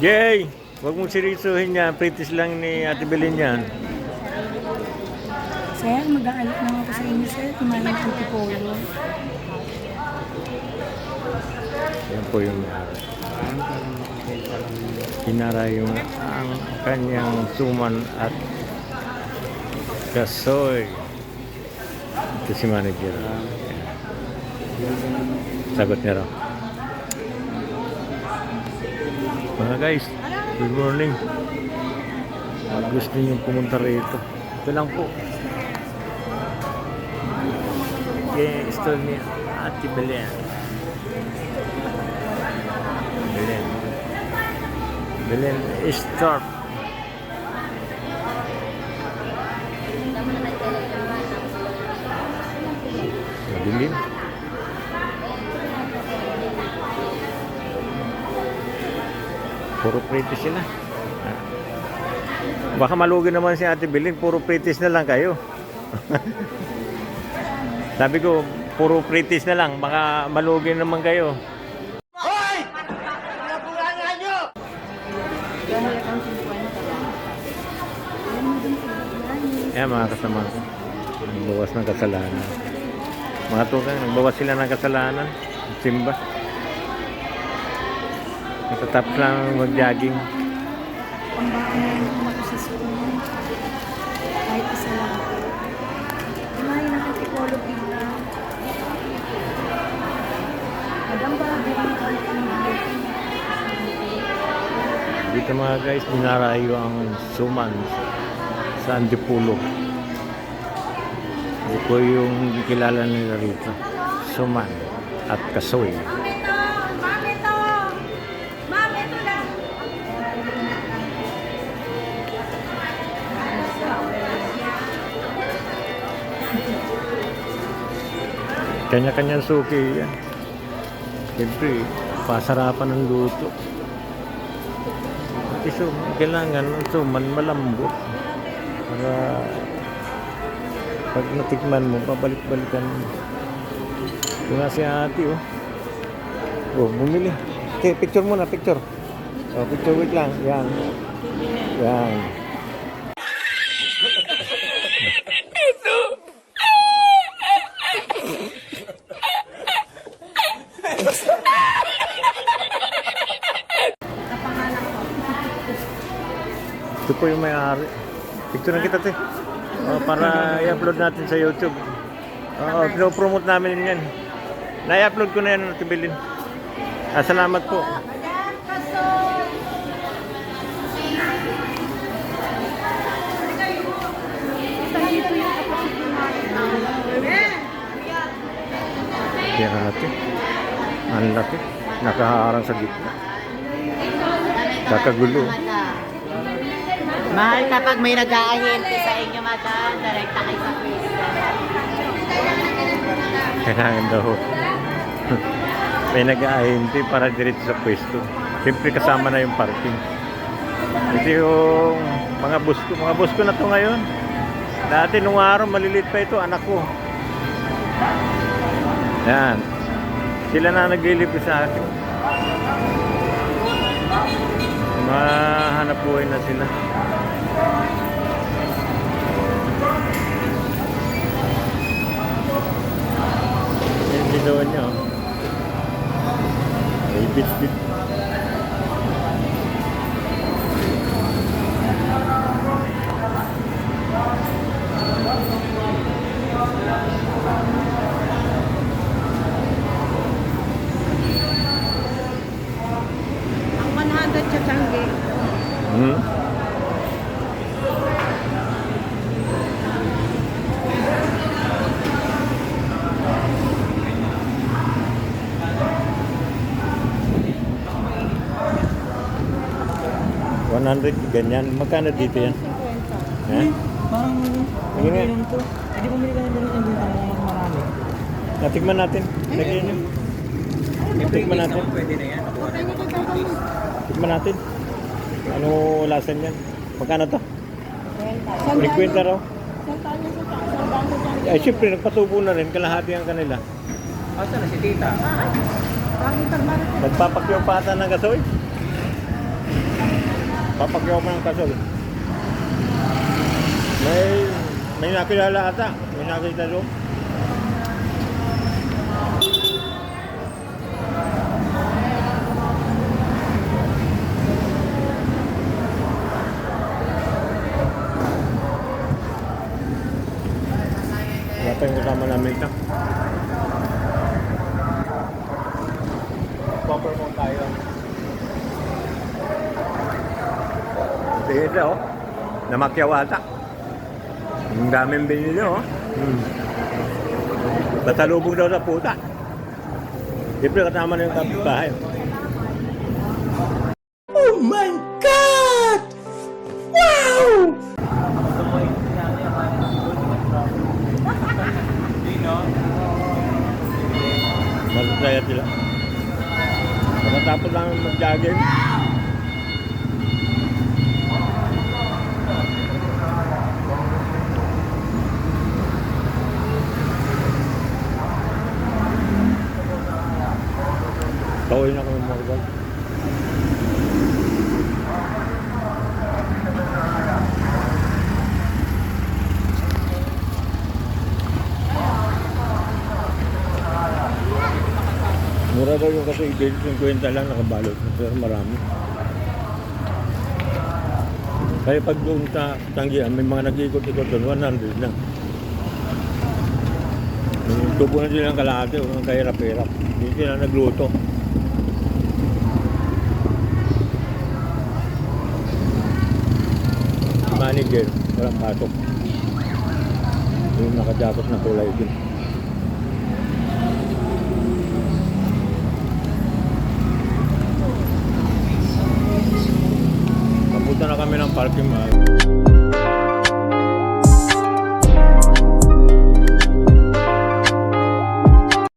Jay! Huwag mong seryosohin yan. Pritis lang ni Ate Belin yan. Sir, mag-aalit lang ako sa inyo, sir. Kumain ng antipolo. Yan po yung Hinara yung ang kanyang suman at kasoy. Ito si manager. Sagot niya raw. Mga guys, good morning. Pag gusto niyo pumunta rito, ito lang po. Kaya store ni Ate Belen. Belen. Belen Store. Puro pretty sila. Ah. Baka malugi naman si Ate Belen, puro pretties na lang kayo. Sabi ko, puro pretties na lang, baka malugi naman kayo. Ayan mga kasama ko. Nagbawas ng kasalanan. Mga tukang, nagbawas sila ng kasalanan. Simba. Natatapos lang mag-jogging. Pambahan ako sa school. Kahit isa lang. Kumain ng antipolo bigla. Madam ba, Dito mga guys, dinarayo ang suman sa Antipulo. Ito yung kilala nila rito. Suman at kasoy. Kanya-kanyang suki yan. Siyempre, pasarapan ng luto. Iso, kailangan ng suman malambot. Para pag natikman mo, pabalik-balikan mo. Ito nga si ate, oh. Oh, bumili. Okay, picture muna, picture. Oh, picture wait lang. Yan. Yan. Po yung may-ari. Picture na kita, te. Oh, para i-upload natin sa YouTube. Oo, pinopromote namin yan. Na-upload ko na yan, Ate Belin. Ah, salamat po. Kaya natin. Ang laki. Nakaharang sa gitna. Kakagulo. Mahal kapag may nag-aahente sa inyo, madam. Direkta kayo sa pwesto. Kailangan daw. May nag-aahente para diretso sa pwesto. Siyempre kasama na yung parking. Ito yung mga bus ko. Mga bus ko na to ngayon. Dati nung araw maliliit pa ito, anak ko. Yan. Sila na naglilibre sa akin. Mahanap buhay na sila. Thank you. 100, ganyan. Magkano dito yan? Eh? Parang uminom to. Hindi bumili ka na doon yung dito mo mas marami. Natikman natin. Lagyan nyo. Natikman natin. Pwede na yan. Tikman natin. Ano lasa niyan? Magkano to? 50. Frequenta raw. Ay, siyempre, nagpatubo na rin. Kalahati ang kanila. Ah, Asa na si tita? Nagpapakyaw pata ng gasoy? Papakyaw pa ng kasoy. May, may nakilala ata. May nakita doon. Wala pa yung kasama namin. Tingin siya, oh. Namakyawata. Ang daming binili, oh. Hmm. Patalubog daw sa puta. Siyempre kasama na yung kapitbahay. Oh my God! Wow! Masasaya sila. Pagkatapos namin mag-jogging, Pauwi na kami mga Mura daw yung kasi ibig 50 lang nakabalot. Pero marami. Kaya pag doon sa Tanggihan, may mga nag-ikot-ikot doon, 100 lang. Tubo na silang kalahati, ang kahirap-hirap. Hindi sila nagluto. Manager, walang pasok. Yung nakajakot na kulay din. Papunta na kami ng parking lot.